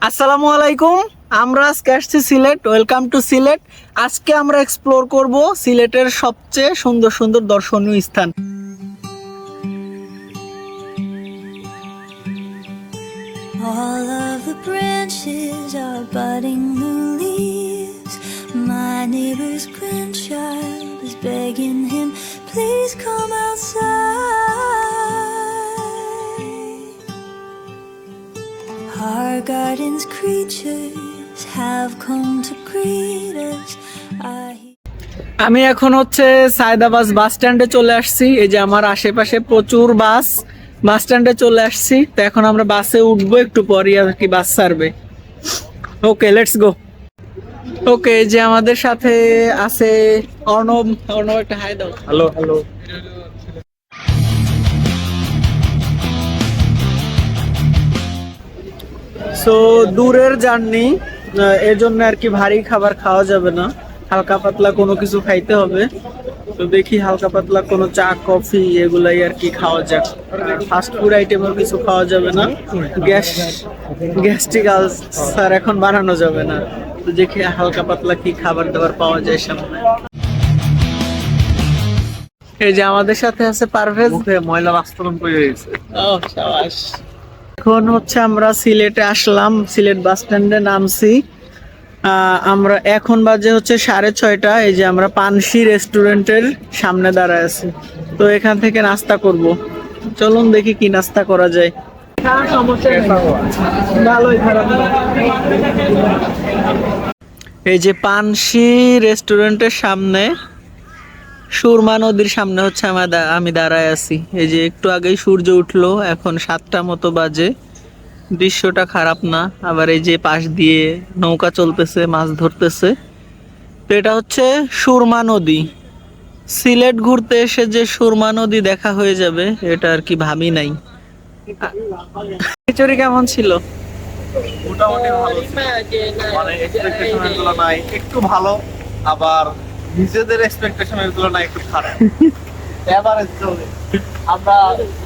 আসসালামু আলাইকুম আমরা আজকে আসছি সিলেট ওয়েলকাম টু সিলেট আজকে আমরা এক্সপ্লোর করব সিলেটের সবচেয়ে সুন্দর সুন্দর দর্শনীয় স্থান All of the branches are budding new leaves. My neighbor's grandchild is begging him, please come outside. Our garden's creatures have come to greet us. আমি এখন হচ্ছে সায়দাবাস বাস স্ট্যান্ডে চলে আসছি। এই যে আমার আশেপাশে প্রচুর বাস বাস স্ট্যান্ডে চলে আসছি। তো এখন আমরা বাসে উঠবো একটু পরই আর কি বাস ছাড়বে। ওকে লেটস গো ওকে যে আমাদের সাথে আছে অর্ণব। অর্ণব একটা হাই দাও। হ্যালো হ্যালো সো দূরের জার্নি এর জন্য আর কি ভারী খাবার খাওয়া যাবে না। হালকা পাতলা কোনো কিছু খাইতে হবে। তো দেখি হালকা পাতলা কোনো চা কফি এগুলাই আর কি খাওয়া যাক। ফাস্ট ফুড আইটেমও কিছু খাওয়া যাবে না। গ্যাস গ্যাস্ট্রিক আলসার এখন বানানো যাবে না। তো দেখি হালকা পাতলা কি খাবার দাবার পাওয়া যায় সামনে। এই যে আমাদের সাথে আছে পারভেজ। ময়লা বাস্তবন করে গেছে ও সাবাস। এখন হচ্ছে আমরা সিলেটে আসলাম, সিলেট বাস স্ট্যান্ডে নামছি। আমরা এখন বাজে হচ্ছে সাড়ে ছয়টা, এই যে আমরা পানসি রেস্টুরেন্টের সামনে দাঁড়ায় আছি। তো এখান থেকে নাস্তা করব। চলুন দেখি কি নাস্তা করা যায়। এই যে পানসি রেস্টুরেন্টের সামনে সুরমা নদীর সামনে হচ্ছে আমার আমি দাঁড়ায় আছি। এই যে একটু আগেই সূর্য উঠল, এখন সাতটা মতো বাজে। দৃশ্যটা খারাপ না, আবার এই যে পাশ দিয়ে নৌকা চলতেছে, মাছ ধরতেছে। তো এটা হচ্ছে সুরমা নদী। সিলেট ঘুরতে এসে যে সুরমা নদী দেখা হয়ে যাবে, এটা আর কি ভাবি নাই। খিচুড়ি কেমন ছিল? মোটামুটি ভালো মানে এক্সপেকটেশনের তুলনায় একটু ভালো, আবার নিজেদের এক্সপেকটেশনের তুলনায় একটু খারাপ। এভারেজ চলে। আমরা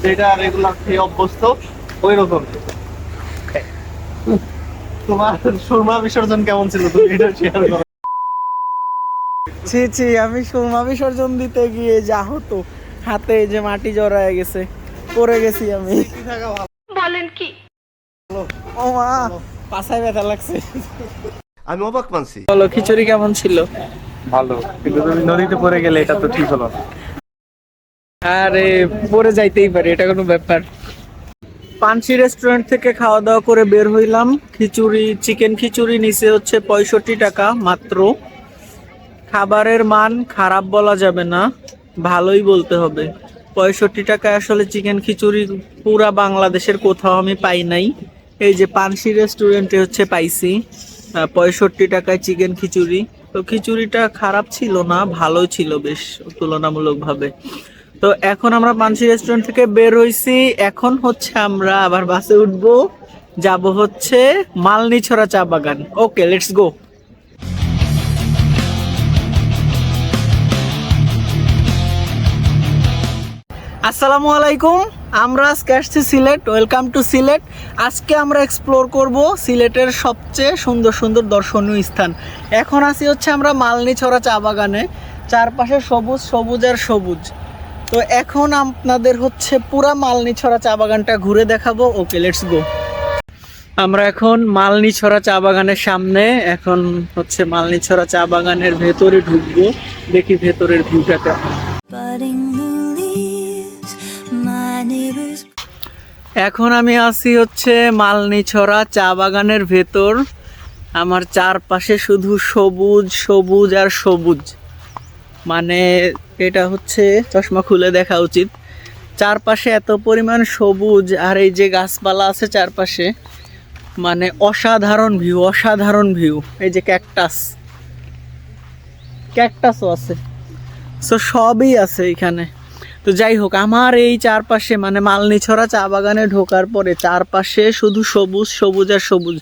যেটা রেগুলার খেয়ে অভ্যস্ত ওই রকম তোমার সুরমা বিসর্জন কেমন ছিল? তুমি এটা শেয়ার করো। ছি ছি আমি সুরমা বিসর্জন দিতে গিয়ে যা হতো হাতে যে মাটি জড়ায় গেছে পড়ে গেছি আমি। ও মা পাছায় ব্যথা লাগছে। আমি অবাক মানছি। বলো খিচুড়ি কেমন ছিল? ভালো। কিন্তু তুমি নদীতে পড়ে গেলে এটা তো ঠিক হলো আরে পরে যাইতেই পারে, এটা কোনো ব্যাপার। পানসি রেস্টুরেন্ট থেকে খাওয়া দাওয়া করে বের হইলাম। খিচুড়ি, চিকেন খিচুড়ি নিচে হচ্ছে পঁয়ষট্টি টাকা মাত্র। খাবারের মান খারাপ বলা যাবে না, ভালোই বলতে হবে। পঁয়ষট্টি টাকায় আসলে চিকেন খিচুড়ি পুরা বাংলাদেশের কোথাও আমি পাই নাই। এই যে পানসি রেস্টুরেন্টে হচ্ছে পাইছি পঁয়ষট্টি টাকায় চিকেন খিচুড়ি। তো খিচুড়িটা খারাপ ছিল না ভালো ছিল বেশ তুলনামূলকভাবে। তো এখন আমরা মানসি রেস্টুরেন্ট থেকে বের হইছি। এখন হচ্ছে আমরা আবার বাসে উঠবো। যাব হচ্ছে মালনিছড়া চা বাগান। ওকে লেটস গো আসসালামু আলাইকুম। আমরা আজকে আসছি সিলেট ওয়েলকাম টু সিলেট। আজকে আমরা এক্সপ্লোর করব সিলেটের সবচেয়ে সুন্দর সুন্দর দর্শনীয় স্থান। এখন আছি হচ্ছে আমরা মালনিছড়া চা বাগানে, চারপাশে সবুজ সবুজ আর সবুজ। তো এখন আপনাদের হচ্ছে পুরা মালনিছড়া চা বাগানটা ঘুরে দেখাবো। ওকে লেটস গো আমরা এখন মালনিছড়া চা বাগানের সামনে এখন হচ্ছে মালনিছড়া চা বাগানের ভেতরে ঢুকবো। দেখি ভেতরের ভিউটা কেমন। এখন আমি আছি হচ্ছে মালনিছড়া চা বাগানের ভেতর। আমার চারপাশে শুধু সবুজ সবুজ আর সবুজ। মানে এটা হচ্ছে চশমা খুলে দেখা উচিত। চারপাশে এত পরিমাণ সবুজ আর এই যে গাছপালা আছে চারপাশে মানে অসাধারণ ভিউ অসাধারণ ভিউ এই যে ক্যাকটাস ক্যাকটাসও আছে। সো সবই আছে এখানে। তো যাই হোক, আমার এই চারপাশে মানে মালনিছড়া চা বাগানে ঢোকার পরে চারপাশে শুধু সবুজ সবুজ আর সবুজ।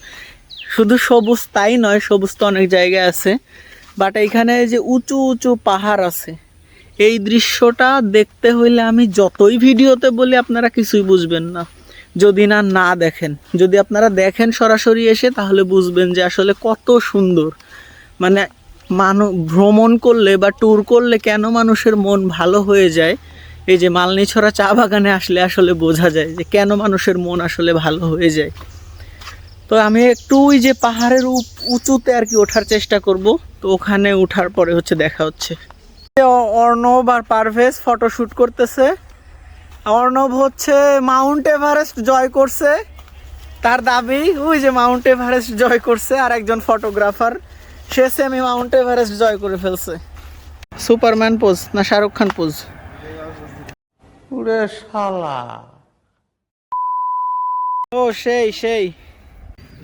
শুধু সবুজ তাই নয়, সবুজ তো অনেক জায়গায় আছে। বাট এখানে যে উঁচু উঁচু পাহাড় আছে, এই দৃশ্যটা দেখতে হইলে আমি যতই ভিডিওতে বলি আপনারা কিছুই বুঝবেন না। যদি না না দেখেন। যদি আপনারা দেখেন সরাসরি এসে, তাহলে বুঝবেন যে আসলে কত সুন্দর। মানে মানু ভ্রমণ করলে বা ট্যুর করলে কেন মানুষের মন ভালো হয়ে যায়? এই যে মালনীছড়া চা বাগানে আসলে আসলে বোঝা যায় যে কেন মানুষের মন আসলে ভালো হয়ে যায়। তো আমি একটু ওই যে পাহাড়ের উঁচুতে আর কি ওঠার চেষ্টা করব। তো ওখানে ওঠার পরে হচ্ছে দেখা হচ্ছে। অর্ণব আর পারভেজ ফটো শুট করতেছে। অর্ণব হচ্ছে মাউন্ট এভারেস্ট জয় করছে। তার দাবি, ওই যে মাউন্ট এভারেস্ট জয় করছে আর একজন ফটোগ্রাফার, সে সেমি মাউন্ট এভারেস্ট জয় করে ফেলছে। সুপারম্যান পোজ না শাহরুখ খান পোজ? ও, সেই সেই।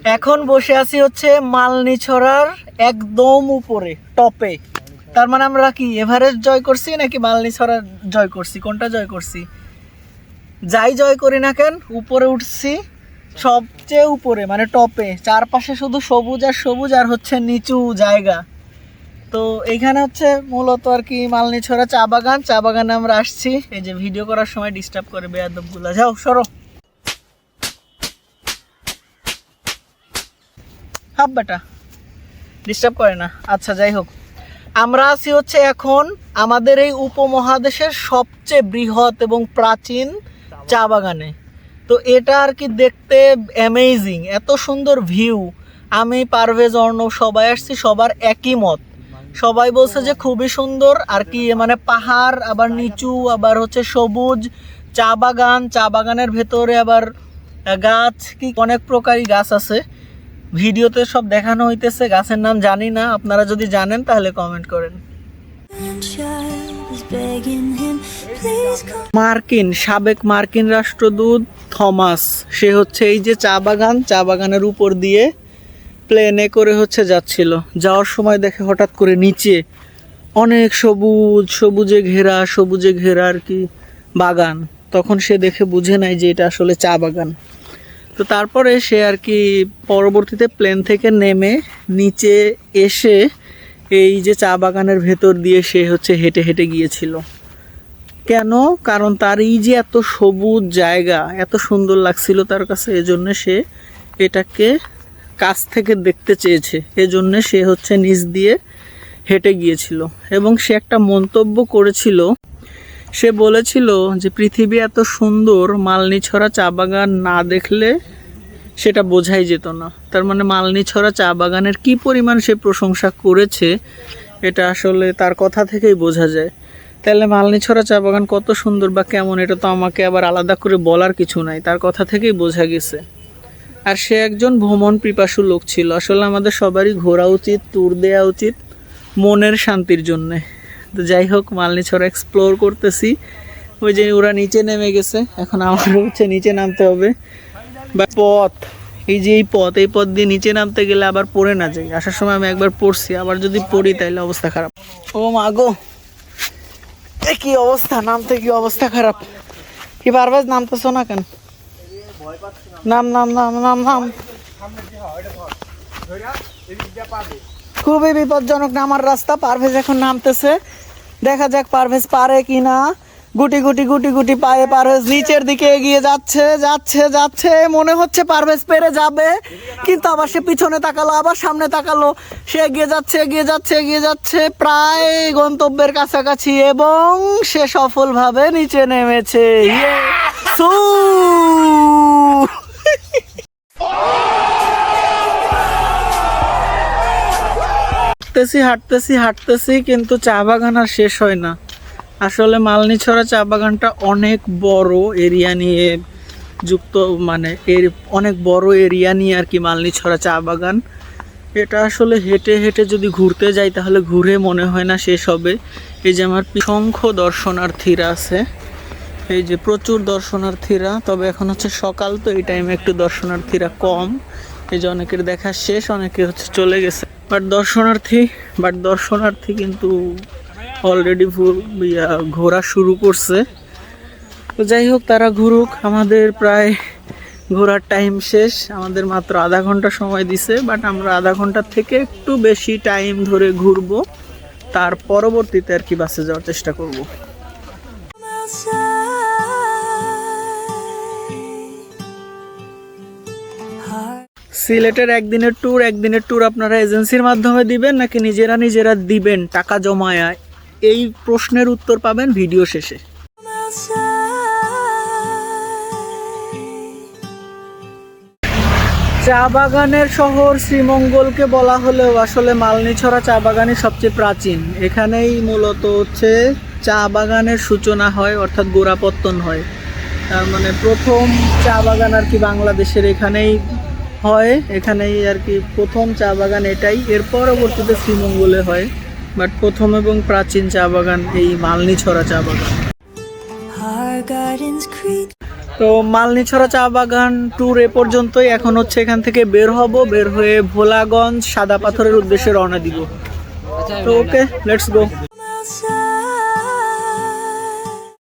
এখন বসে আছি হচ্ছে মালনি ছড়ার একদম উপরে, টপে। তার মানে আমরা কি এভারেস্ট জয় করছি নাকি মালনিছড়া জয় করছি? কোনটা জয় করছি? যাই জয় করি না কেন, উপরে উঠছি, সবচেয়ে উপরে মানে টপে। চারপাশে শুধু সবুজ আর সবুজ আর হচ্ছে নিচু জায়গা। তো এইখানে হচ্ছে মূলত আর কি মালনিছড়া চা বাগান। চা বাগানে আমরা আসছি। এই যে ভিডিও করার সময় ডিস্টার্ব করে বেয়াদবগুলা। যাও, সরো। হাব বেটা ডিস্টার্ব করে না। আচ্ছা যাই হোক। আমরা আছি হচ্ছে এখন আমাদের এই উপমহাদেশের সবচেয়ে বৃহৎ এবং প্রাচীন চা বাগানে। তো এটা আর কি দেখতে অ্যামেজিং এত সুন্দর ভিউ আমি পারভেজ অর্ণব সবাই আসছি, সবার একই মত। সবাই বলছে যে খুবই সুন্দর, আর কি মানে পাহাড়, আবার নিচু, আবার হচ্ছে সবুজ, চা বাগান, চা বাগানের ভেতরে আবার গাছ, কি অনেক প্রকারই গাছ আছে ভিডিওতে সব দেখানো হইতেছে, গাছের নাম জানি না, আপনারা যদি জানেন তাহলে কমেন্ট করেন. মার্কিন, সাবেক মার্কিন রাষ্ট্রদূত থমাস, সে হচ্ছে এই যে চা বাগান, চা বাগানের উপর দিয়ে প্লেনে করে হচ্ছে যাচ্ছিল। যাওয়ার সময় দেখে হঠাৎ করে নিচে অনেক সবুজ, সবুজে ঘেরা সবুজে ঘেরা আর কি বাগান। তখন সে দেখে বুঝে নাই যে এটা আসলে চা বাগান। তো তারপরে সে আর কি পরবর্তীতে প্লেন থেকে নেমে নিচে এসে এই যে চা বাগানের ভেতর দিয়ে সে হচ্ছে হেঁটে হেঁটে গিয়েছিল। কেন? কারণ তার এই যে এত সবুজ জায়গা, এত সুন্দর লাগছিল তার কাছে, এজন্য সে এটাকে কাছ থেকে দেখতে চেয়েছে। এজন্য সে হচ্ছে নিচ দিয়ে হেঁটে গিয়েছিল। এবং সে একটা মন্তব্য করেছিল। সে বলেছিল যে, পৃথিবী এত সুন্দর, মালনিছড়া চা বাগান না দেখলে সেটা বোঝাই যেত না। তার মানে মালনিছড়া চা বাগানের কি পরিমাণ সে প্রশংসা করেছে, এটা আসলে তার কথা থেকেই বোঝা যায়। তাহলে মালনিছড়া চা বাগান কত সুন্দর বা কেমন, এটা তো আমাকে আবার আলাদা করে বলার কিছু নাই, তার কথা থেকেই বোঝা গেছে। আর সে একজন ভ্রমণ পিপাসু লোক ছিল। আসলে আমাদের সবারই ঘোরা উচিত ট্যুর দেওয়া উচিত মনের শান্তির জন্যে। তো যাই হোক, মালনিছড়া এক্সপ্লোর করতেছি। ওই যে ওরা নিচে নেমে গেছে, এখন আমার হচ্ছে নিচে নামতে হবে। বা পথ, এই যে এই পথ এই পথ দিয়ে নিচে নামতে গেলে আবার পড়ে না যাই। আসার সময় আমি একবার পড়ছি, আবার যদি পড়ি তাহলে অবস্থা খারাপ। ও মা গো, এ কি অবস্থা? নামতে কি অবস্থা খারাপ? কি বারবার নামতেছো না কেন? নাম নাম নাম নাম নাম। খুবই বিপজ্জনক নামার রাস্তা। পারভেজ এখন নামতেছে। দেখা যাক পারভেজ পারে কি না গুটি গুটি গুটি গুটি পায়ে পারভেজ নিচের দিকে এগিয়ে যাচ্ছে যাচ্ছে যাচ্ছে। মনে হচ্ছে পারভেজ পেরে যাবে। কিন্তু আবার সে পিছনে তাকালো আবার সামনে তাকালো। সে এগিয়ে যাচ্ছে এগিয়ে যাচ্ছে এগিয়ে যাচ্ছে। প্রায় গন্তব্যের কাছাকাছি এবং সে সফলভাবে নিচে নেমেছে। ইয়ে! হাঁটতেছি হাঁটতেছি হাঁটতেছি, কিন্তু চা বাগান আর শেষ হয় না। আসলে মালনিছড়া চা বাগানটা অনেক বড় এরিয়া নিয়ে যুক্ত মানে এর অনেক বড় এরিয়া নিয়ে আর কি মালনিছড়া চা বাগান। এটা আসলে হেঁটে হেঁটে যদি ঘুরতে যাই, তাহলে ঘুরে মনে হয় না শেষ হবে। এই যে আমার সংখ্য দর্শনার্থীরা আছে। এই যে প্রচুর দর্শনার্থীরা, তবে এখন হচ্ছে সকাল তো এই টাইমে একটু দর্শনার্থীরা কম। এই যে অনেকের দেখা শেষ, অনেকে হচ্ছে চলে গেছে। বাট দর্শনার্থী বাট দর্শনার্থী কিন্তু অলরেডি ঘোরা শুরু করছে। তো যাই হোক, তারা ঘুরুক। আমাদের প্রায় ঘোরার টাইম শেষ। আমাদের মাত্র আধা ঘণ্টা সময় দিছে বাট আমরা আধা ঘণ্টার থেকে একটু বেশি টাইম ধরে ঘুরবো। তার পরবর্তীতে আর কি বাসে যাওয়ার চেষ্টা করব। সিলেটের একদিনের ট্যুর একদিনের ট্যুর আপনারা এজেন্সির মাধ্যমে দিবেন নাকি নিজেরা নিজেরা দিবেন টাকা জমায়? এই প্রশ্নের উত্তর পাবেন ভিডিও শেষে। চা বাগানের শহর শ্রীমঙ্গলকে বলা হলেও আসলে মালনীছড়া চা বাগানই সবচেয়ে প্রাচীন। এখানেই মূলত হচ্ছে চা বাগানের সূচনা হয়, অর্থাৎ গোড়াপত্তন হয়। মানে প্রথম চা বাগান আর কি বাংলাদেশের। এখানেই হয়। এখানেই আর কি প্রথম চা বাগান এটাই। এর পরবর্তীতে শ্রীমঙ্গলে হয়। বাট প্রথম এবং প্রাচীন চা বাগান এই মালনীছড়া চা বাগান. তো মালনীছড়া চা বাগান ট্যুর এ পর্যন্তই। এখন হচ্ছে এখান থেকে বের হব। বের হয়ে ভোলাগঞ্জ সাদা পাথরের উদ্দেশ্যে রওনা দিব। তো ওকে লেটস গো